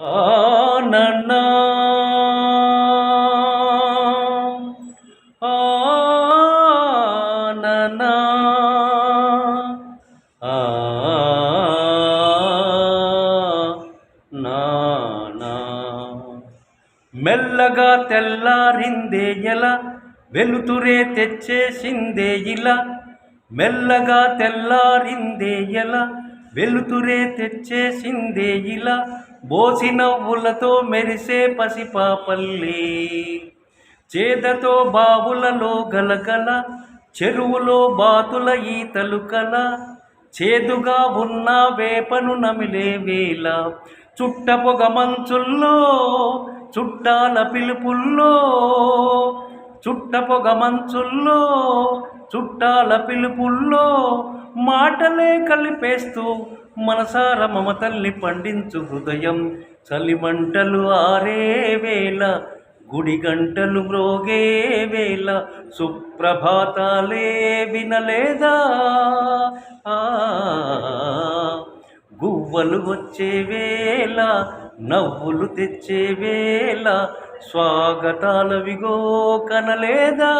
ఆనన్నా. ఆ మెల్లగా తెల్లారిందే ఎలా వెలుతురే తెచ్చేసిందే ఇలా. మెల్లగా తెల్లారిందే ఎలా వెలుతురే తెచ్చేసిందే ఇలా బోసి నవ్వులతో మెరిసే పసిపాపల్లి. చేదతో బావులలో గలగల చెరువులో బాతుల ఈతలు కల చేదుగా ఉన్న వేపను నమిలే వేళ. చుట్ట పొగ మంచుల్లో చుట్టాల పిలుపుల్లో చుట్ట పొగ మంచుల్లో చుట్టాల పిలుపుల్లో మాటలే కలిపేస్తూ మనసార మమతల్ని పండించు హృదయం. చలిమంటలు ఆరే వేళ గుడి గంటలు మ్రోగే వేళ సుప్రభాతాలే వినలేదా? ఆ, వచ్చే వేళ నవ్వులు తెచ్చే వేళ స్వాగతాలవిగో కనలేదా?